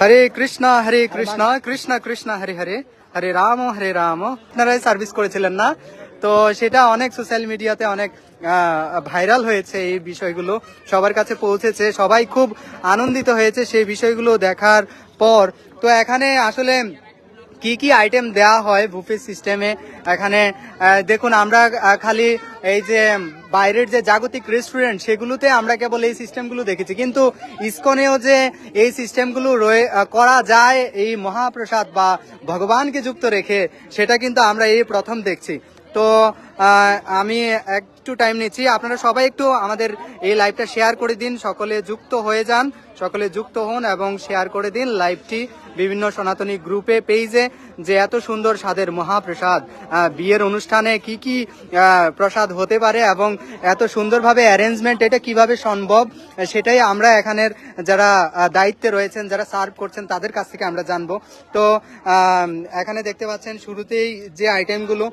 হরে কৃষ্ণ হরে কৃষ্ণ কৃষ্ণ কৃষ্ণ হরে হরে হরে রাম হরে রাম আপনারাই সার্ভিস করেছিলেন না? তো সেটা অনেক সোশ্যাল মিডিয়াতে অনেক ভাইরাল হয়েছে এই বিষয়গুলো। সবার কাছে পৌঁছেছে। সবাই খুব আনন্দিত হয়েছে সেই বিষয়গুলো দেখার পর। তো এখানে আসলে কি কি আইটেম দেওয়া হয় বুফে সিস্টেমে এখানে দেখুন, আমরা খালি এই যে বাইরের যে জাগতিক রেস্টুরেন্ট সেগুলোতে আমরা কেবল এই সিস্টেমগুলো দেখেছি। কিন্তু ইসকনেও যে এই সিস্টেমগুলো রয়ে করা যায়, এই মহাপ্রসাদ বা ভগবানকে যুক্ত রেখে, সেটা কিন্তু আমরা এই প্রথম দেখছি। তো আমি একটু টাইম নিচ্ছি। আপনারা সবাই একটু আমাদের এই লাইভটা শেয়ার করে দিন, সকলে যুক্ত হয়ে যান। সকলে যুক্ত হন এবং শেয়ার করে দিন লাইভটি বিভিন্ন সনাতনী গ্রুপে পেজে যে এত সুন্দর স্বাদের মহাপ্রসাদ। বিয়ের অনুষ্ঠানে কি কি প্রসাদ হতে পারে এবং এত সুন্দরভাবে অ্যারেঞ্জমেন্ট এটা কীভাবে সম্ভব, সেটাই আমরা এখানের যারা দায়িত্বে রয়েছেন, যারা সার্ভ করছেন, তাদের কাছ থেকে আমরা জানব। তো এখানে দেখতে পাচ্ছেন শুরুতেই যে আইটেমগুলো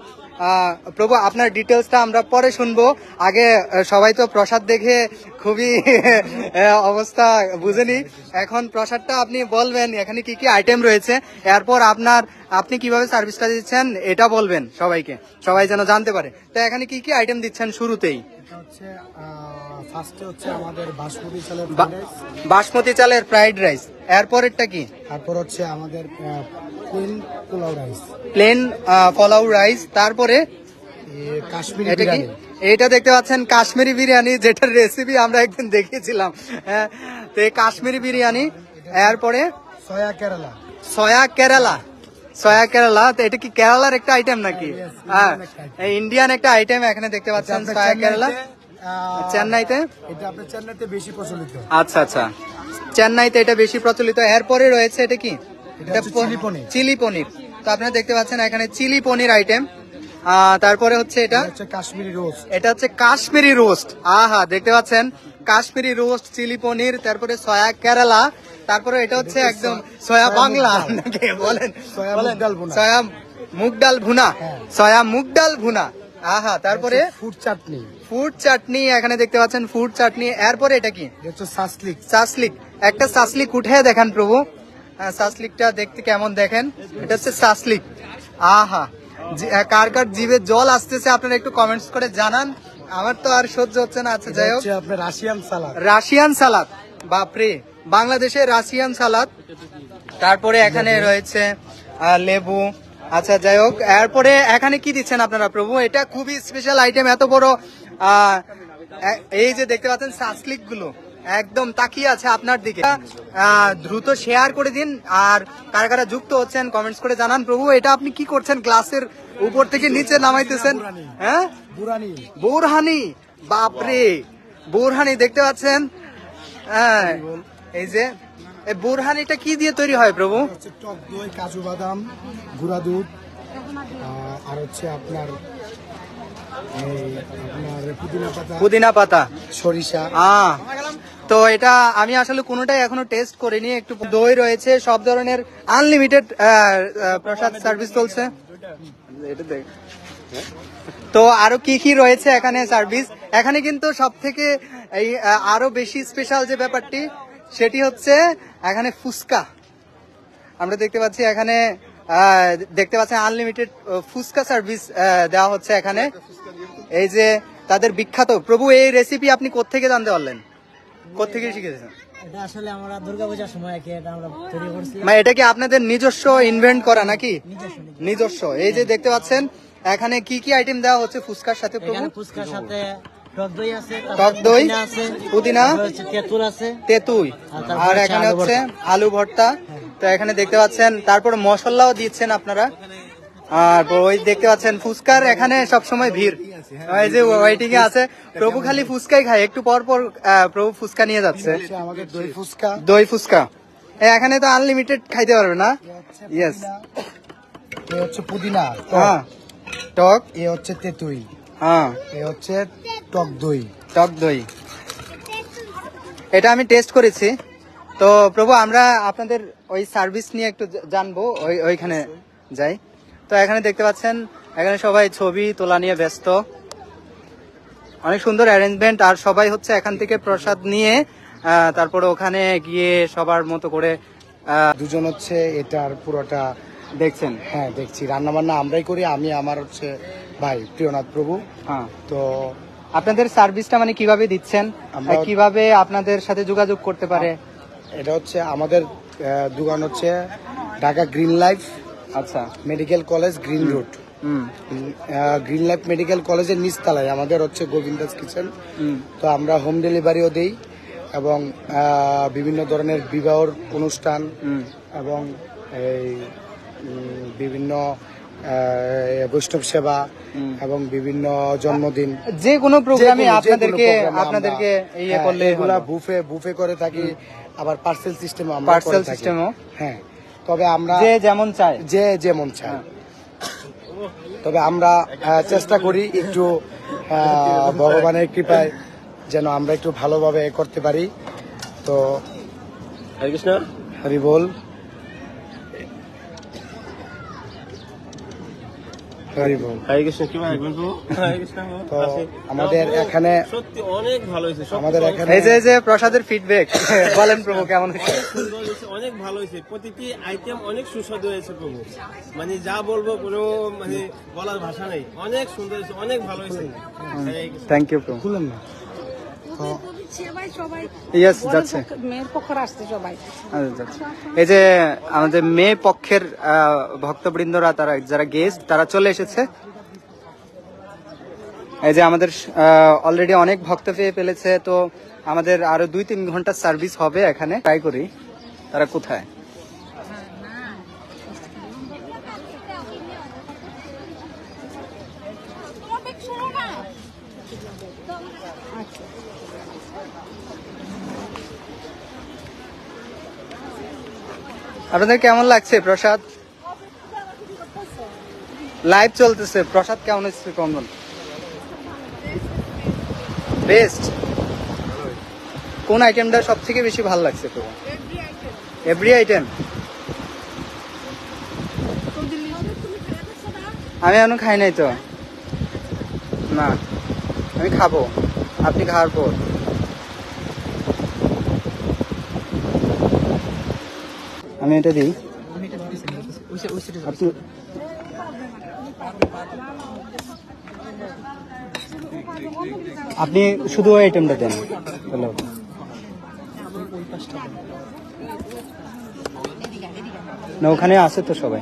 প্রভু আপনার ডিটেলসটা আমরা পরে শুনব। আগে সবাই তো প্রসাদ দেখে খুবই অবস্থা বুঝেনি এখন প্রসাদটা আপনি বলবেন এখানে কি কি আইটেম রয়েছে? এরপর আপনার আপনি কীভাবে সার্ভিসটা দিচ্ছেন এটা বলবেন সবাইকে। সবাই যেন জানতে পারে। তো এখানে কি কি আইটেম দিচ্ছেন শুরুতেই? ফার্স্টে হচ্ছে আমাদের বাসমতি চালের বাসমতি চালের ফ্রাইড রাইস এরপরেরটা কি? তারপর হচ্ছে আমাদের plain pulao rice plain pulao rice তারপরে? কাশ্মীরি এটা কি? বিরিয়ানি। এটা দেখতে পাচ্ছেন কাশ্মীরি বিরিয়ানি যেটার রেসিপি আমরা একদিন দেখিয়েছিলাম। হ্যাঁ, তো এই কাশ্মীরি বিরিয়ানি এরপরে soya Kerala soya Kerala soya Kerala তো এটা কি কেরালার একটা আইটেম নাকি? হ্যাঁ। ইন্ডিয়ান একটা আইটেম এখানে দেখতে পাচ্ছেন সয়া কেরালা চেন্নাইতে, এটা আপনার চেন্নাইতে বেশি প্রচলিত। আচ্ছা আচ্ছা। চেন্নাইতে এটা বেশি প্রচলিত। এরপরে রয়েছে এটা কি? চিলি পনির। চিলি পনির। তো আপনারা দেখতে পাচ্ছেন এখানে চিলি পনির আইটেম তারপরে হচ্ছে এটা? এটা হচ্ছে কাশ্মীরি রোস্ট এটা হচ্ছে কাশ্মীরি রোস্ট আহা দেখতে পাচ্ছেন? কাশ্মীরি রোস্ট চিলি পনির তারপরে সয়া কেরালা তারপরে এটা হচ্ছে একদম সয়া- বাংলা বলেন সয়া। মুগ ডাল ভুনা। সয়া মুগ ডাল ভুনা হ্যাঁ। আহা তারপরে ফুড চাটনি ফুড চাটনি এখানে দেখতে পাচ্ছেন ফুড চাটনি এরপরে এটা কি? সাসলিক সাসলিক একটা সাসলিক উঠে দেখান প্রভু। সাসলিকটা দেখতে কেমন দেখেন? এটা হচ্ছে সাসলিক আহা কার কার জিভে জল আসতেছে আপনারা একটু কমেন্টস করে জানান। আমার তো আর সহ্য হচ্ছে না। আচ্ছা যাই হোক। আপনার রাশিয়ান সালাদ। রাশিয়ান সালাদ বাপরে। বাংলাদেশে রাশিয়ান সালাদ। তারপরে এখানে রয়েছে লেবু। আচ্ছা যাই হোক এরপরে এখানে কি দিচ্ছেন আপনারা প্রভু? এটা খুবই স্পেশাল আইটেম এত বড় এই যে দেখতে পাচ্ছেন সাসলিকগুলো। একদম তাকিয়ে আছে আপনার দিকে। দ্রুত শেয়ার করে দিন। আর কারা কারা যুক্ত হচ্ছেন কমেন্টস করে জানান। প্রভু এটা আপনি কি করছেন? গ্লাসের উপর থেকে নিচে নামাইতেছেন। হ্যাঁ? বোরহানি বাপরে। বোরহানি দেখতে পাচ্ছেন? হ্যাঁ। এই যে এই বোরহানিটা কি দিয়ে তৈরি হয় প্রভু? টক দই কাজু বাদাম গুঁড়া দুধ আর হচ্ছে আপনার পুদিনা পাতা পুদিনা পাতা। সরিষা। তো এটা আমি আসলে কোনোটাই এখনও টেস্ট করিনি একটু দই রয়েছে সব ধরনের আনলিমিটেড প্রসাদ সার্ভিস চলছে। তো আরও কি কি রয়েছে এখানে সার্ভিস এখানে কিন্তু সব থেকে এই আরও বেশি স্পেশাল যে ব্যাপারটি সেটি হচ্ছে এখানে ফুসকা আমরা দেখতে পাচ্ছি এখানে দেখতে পাচ্ছেন আনলিমিটেড ফুসকা সার্ভিস দেওয়া হচ্ছে এখানে। এই যে তাদের বিখ্যাত প্রভু এই রেসিপি আপনি কোত্থেকে জানতে পারলেন? কোত্থেকে শিখেছেন? এটা আসলে আমরা দুর্গাপূজার সময় কি এটা আমরা তৈরি মানে এটা কি আপনাদের নিজস্ব ইনভেন্ট করা নাকি? নিজস্ব এই যে দেখতে পাচ্ছেন এখানে কি কি আইটেম দেওয়া হচ্ছে ফুচকার সাথে প্রভু? ফুচকার সাথে টক দই আছে টক দই, পুদিনা তেঁতুল আছে। আর এখানে হচ্ছে আলু ভর্তা। তো এখানে দেখতে পাচ্ছেন তারপর মশলাও দিচ্ছেন আপনারা। আর ওই দেখতে পাচ্ছেন ফুচকার এখানে সব সময় ভিড়। এই যে ওয়েটিং এ আছে। প্রভু খালি ফুচকাই খায়। একটু পর পর প্রভু ফুচকা নিয়ে যাচ্ছে। দই ফুচকা। দই ফুচকা এখানে তো আনলিমিটেড খাইতে পারবে না? ইয়েস এ হচ্ছে পুদিনা হ্যাঁ। টক। এ হচ্ছে তেঁতুই। হ্যাঁ। এ হচ্ছে টক দই। টক দই। এটা আমি টেস্ট করেছি। তো প্রভু আমরা আপনাদের ওই সার্ভিস নিয়ে একটু জানব। ওই ওইখানে যাই। তো এখানে দেখতে পাচ্ছেন এখানে সবাই ছবি তোলা নিয়ে ব্যস্ত। অনেক সুন্দর অ্যারেঞ্জমেন্ট আর সবাই হচ্ছে এখান থেকে প্রসাদ নিয়ে তারপরে ওখানে গিয়ে সবার মতো করে দুজন হচ্ছে এটার পুরোটা দেখছেন। হ্যাঁ দেখছি। রান্না বান্না আমরাই করি আমি আমার হচ্ছে ভাই প্রিয়নাথ প্রভু। হ্যাঁ। তো আপনাদের সার্ভিসটা মানে কীভাবে দিচ্ছেন? কীভাবে আপনাদের সাথে যোগাযোগ করতে পারে? এটা হচ্ছে আমাদের দোকান হচ্ছে ঢাকা গ্রিন লাইফ আচ্ছা। Medical college green road. Green life medical কলেজের নিচতলায় আমাদের হচ্ছে গোবিন্দাস কিচেন। তো আমরা হোম ডেলিভারিও দিই এবং বিভিন্ন ধরনের বিবাহর অনুষ্ঠান এবং এই বিভিন্ন বৈষ্ণব সেবা এবং বিভিন্ন জন্মদিন। যে কোনো প্রোগ্রামে আপনাদেরকে আপনাদেরকে ইয়ে হ্যাঁ, করলে এগুলা বুফে বুফে করে থাকি আবার পার্সেল সিস্টেম পার্সেল Parcel করে থাকি। system ও? হ্যাঁ। তবে আমরা যে যেমন চাই যে যেমন চায়। হ্যাঁ। তবে আমরা চেষ্টা করি একটু আহ, ভগবানের কৃপায় যেন আমরা একটু ভালোভাবে করতে পারি। তো হরে কৃষ্ণ। হরি বল হরি বল হরে কৃষ্ণ কি ভাই বলব হরে কৃষ্ণ তো আমাদের এখানে সত্যি অনেক ভালো হয়েছে আমাদের এখানে এই যে যে প্রসাদের ফিডব্যাক বলেন প্রভু কেমন সুন্দর হয়েছে, অনেক ভালো হয়েছে। প্রতিটি আইটেম অনেক সুস্বাদু হয়েছে প্রভু। মানে যা বলব কোনো মানে বলার ভাষা নেই। অনেক সুন্দর হয়েছে অনেক ভালো হয়েছে। থ্যাংক ইউ প্রভু। খুলেন না। ইয়েস যাচ্ছে। মেয়ের পক্ষরা আসছে সবাই। আচ্ছা, এই যে আমাদের মেয়ে পক্ষের ভক্তবৃন্দরা তারা যারা গেস্ট তারা চলে এসেছে। এই যে আমাদের অলরেডি অনেক ভক্ত পেয়ে ফেলেছে তো আমাদের আরও দুই তিন ঘণ্টা সার্ভিস হবে এখানে। ট্রাই করি। তারা কোথায়? আপনাদের কেমন লাগছে প্রসাদ? লাইভ চলতেছে। প্রসাদ কেমন হচ্ছে কমন বেস্ট কোন আইটেমটা সব থেকে বেশি ভালো লাগছে তো? এভরি আইটেম আমি এখনও খাই নাই তো। না। আমি খাব। আপনি খাওয়ার পর। আমি এটা দিই। আপনি শুধু ওই আইটেমটা দেন। হ্যালো না ওখানে আছে তো সবাই।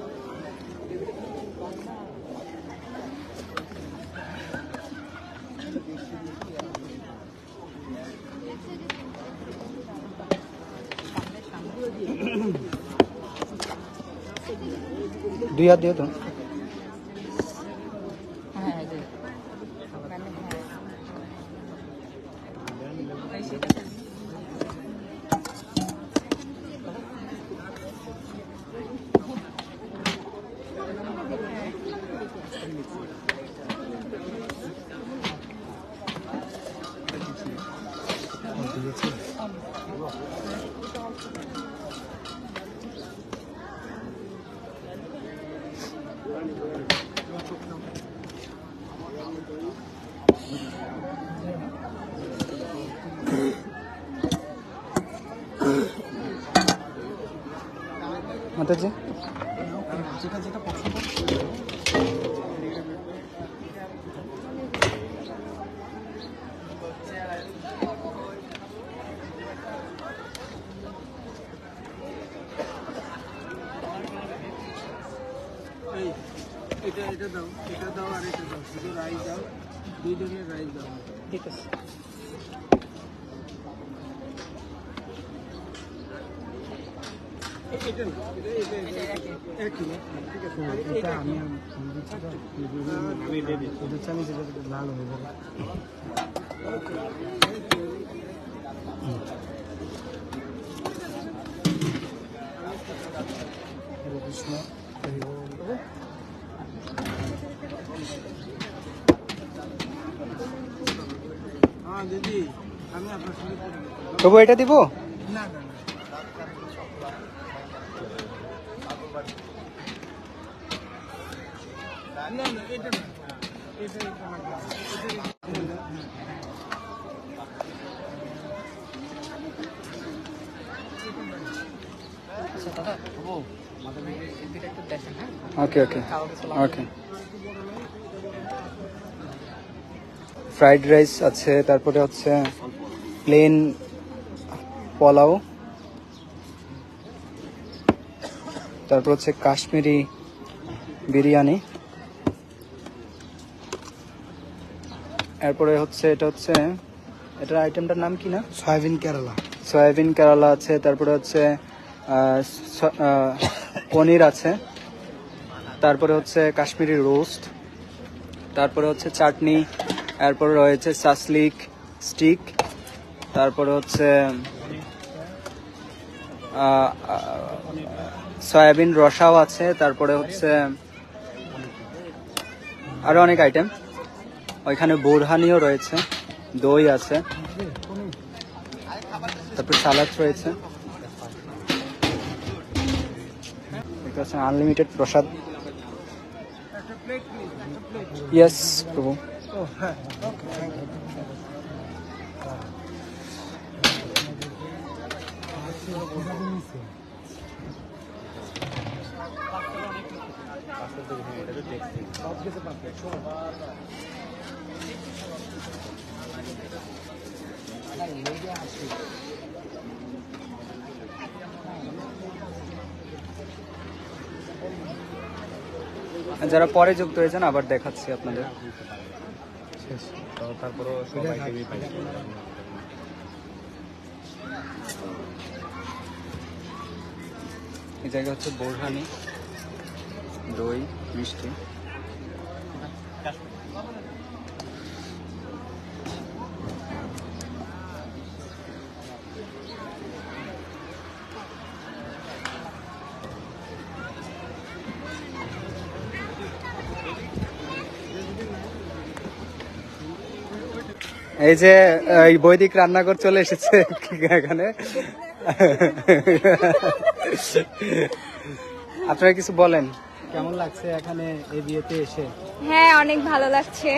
দুই হাত দিও তো হ্যাঁ এই যে মাতাজি এটা এটা দাও এটা দাও আর এটা দাও শুধু রাইস দাও দুই ধরনের রাইস দাও ঠিক আছে লাল হয়ে যাবে হরে কৃষ্ণ হরি হ্যাঁ দিদি আমি আপনার সঙ্গে প্রভু এটা দিব? না না না। না এটা না। এটা ওকে ওকে ওকে ফ্রাইড রাইস আছে তারপরে হচ্ছে প্লেন পোলাও। তারপর হচ্ছে কাশ্মীরি বিরিয়ানি। এরপরে হচ্ছে এটা হচ্ছে এটার আইটেমটার নাম কি না? সয়াবিন কেরালা সয়াবিন কেরালা আছে তারপরে হচ্ছে পনির আছে, তারপরে হচ্ছে কাশ্মীরি রোস্ট, তারপরে হচ্ছে চাটনি, এরপরে রয়েছে সাসলিক স্টিক, তারপরে হচ্ছে সয়াবিন রসাও আছে, তারপরে হচ্ছে আরও অনেক আইটেম ওইখানে বোরহানিও রয়েছে, দই আছে, তারপর সালাদ রয়েছে। দেখতে পাচ্ছেন আনলিমিটেড প্রসাদ। ইয়েস প্রভু। যারা পরে যুক্ত হয়েছেন আবার দেখাচ্ছি আপনাদের। এই জায়গা হচ্ছে বোরহানি দই মিষ্টি। এই যে এই বৈদিক রান্নাঘর চলে এসেছে এখানে। আপনারা কিছু বলেন কেমন লাগছে এখানে এই বিয়েতে এসে? হ্যাঁ অনেক ভালো লাগছে।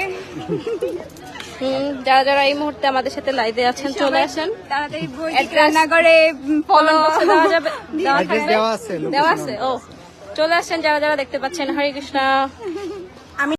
হুম, যারা যারা এই মুহূর্তে আমাদের সাথে লাইভে আছেন চলে আসেন। তাড়াতাড়ি রান্নাঘরে ফলো দেওয়া যাবে দেওয়া আছে। দেওয়া আছে ও চলে আসছেন যারা যারা দেখতে পাচ্ছেন। হরে কৃষ্ণ।